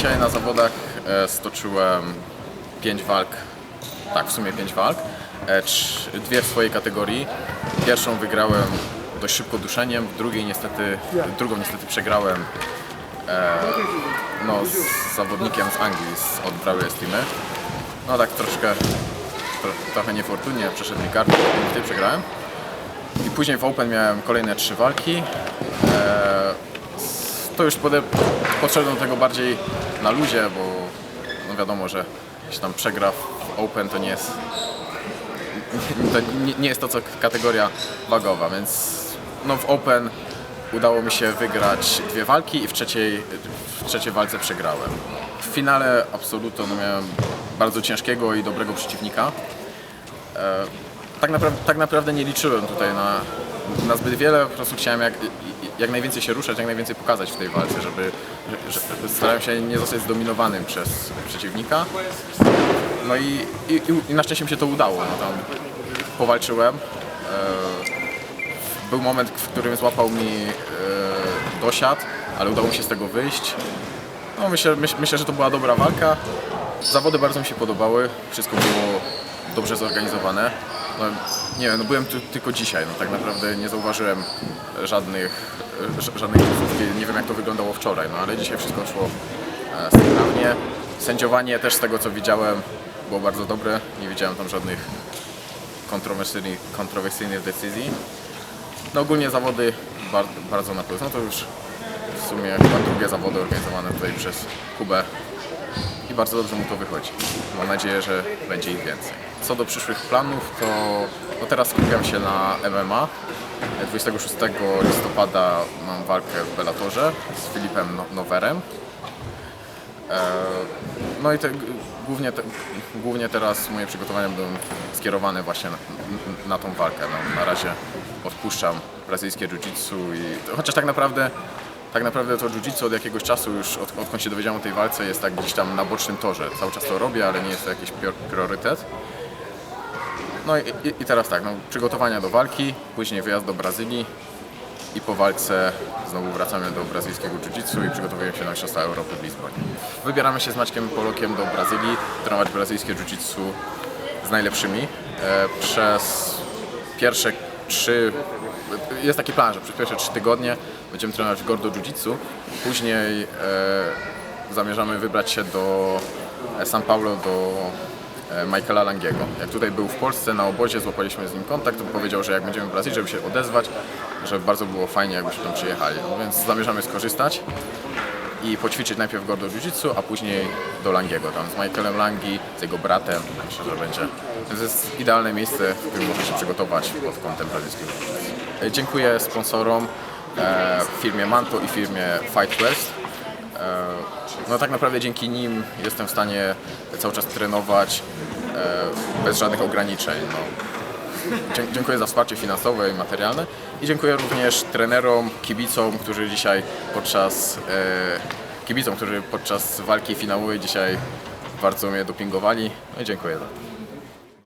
dzisiaj na zawodach e, stoczyłem 5 walk, tak w sumie 5 walk, e, dwie w swojej kategorii. Pierwszą wygrałem dość szybko duszeniem, drugiej niestety, drugą niestety przegrałem e, no, z zawodnikiem z Anglii, z, od Estimy. No tak troszkę, tro, trochę niefortunnie przeszedł mi kartę, punkty przegrałem. I później w Open miałem kolejne trzy walki. To już podszedłem do tego bardziej na luzie, bo no wiadomo, że jeśli tam przegra w Open to nie jest to nie, nie jest to co kategoria wagowa, więc no w Open udało mi się wygrać dwie walki i w trzeciej, w trzeciej walce przegrałem. W finale Absoluto no miałem bardzo ciężkiego i dobrego przeciwnika. E, tak, naprawdę, tak naprawdę nie liczyłem tutaj na, na zbyt wiele, po prostu chciałem jak, jak najwięcej się ruszać, jak najwięcej pokazać w tej walce, żeby że, że starałem się nie zostać zdominowanym przez przeciwnika. No i, i, i na szczęście mi się to udało. No tam powalczyłem. E, był moment, w którym złapał mi e, dosiad, ale udało mi się z tego wyjść. No myślę, myśl, myślę, że to była dobra walka. Zawody bardzo mi się podobały, wszystko było dobrze zorganizowane. No, nie no byłem tu tylko dzisiaj, no tak naprawdę nie zauważyłem żadnych, żadnej końcówki, nie wiem jak to wyglądało wczoraj, no ale dzisiaj wszystko szło e, sprawnie. Sędziowanie też z tego co widziałem było bardzo dobre, nie widziałem tam żadnych kontrowersyjnych, kontrowersyjnych decyzji. No ogólnie zawody bar, bardzo na plus. No to już w sumie chyba drugie zawody organizowane tutaj przez Kubę i bardzo dobrze mu to wychodzi. Mam nadzieję, że będzie ich więcej. Co do przyszłych planów, to no teraz skupiam się na MMA. 26 listopada mam walkę w Bellatorze z Filipem No- Nowerem. E, No i te, głównie, te, głównie teraz moje przygotowania będą skierowane właśnie na, na tą walkę. No, na razie odpuszczam brazylijskie jiu-jitsu i chociaż tak naprawdę tak naprawdę to jiu-jitsu od jakiegoś czasu już od, odkąd się dowiedziałem o tej walce jest tak gdzieś tam na bocznym torze. Cały czas to robię, ale nie jest to jakiś prior- priorytet. No i, i, i teraz tak, no, przygotowania do walki, później wyjazd do Brazylii i po walce znowu wracamy do brazylijskiego jiu-jitsu i przygotowujemy się na Mistrzostwa Europy w Lizbonie. Wybieramy się z Maćkiem Polokiem do Brazylii, trenować brazylijskie jiu-jitsu z najlepszymi. E, przez pierwsze trzy, jest taki plan, że przez pierwsze trzy tygodnie będziemy trenować Gordo Jiu-Jitsu, później e, zamierzamy wybrać się do e, São Paulo, do e, Michaela Langiego. Jak tutaj był w Polsce na obozie, złapaliśmy z nim kontakt, to powiedział, że jak będziemy w Brazylii, żeby się odezwać, że bardzo było fajnie, jakbyśmy tam przyjechali. No więc zamierzamy skorzystać i poćwiczyć najpierw Gordo Jiu-Jitsu, a później do Langiego, tam z Michaelem Langi, z jego bratem. Myślę, że będzie. To jest idealne miejsce, w którym można się przygotować pod kątem brazylijskiego Dziękuję sponsorom, e, firmie Manto i firmie Fight Quest. E, No tak naprawdę dzięki nim jestem w stanie cały czas trenować e, bez żadnych ograniczeń. No. Dziękuję za wsparcie finansowe i materialne i dziękuję również trenerom, kibicom, którzy dzisiaj podczas e, kibicom, którzy podczas walki finałowej dzisiaj bardzo mnie dopingowali. No i dziękuję za to.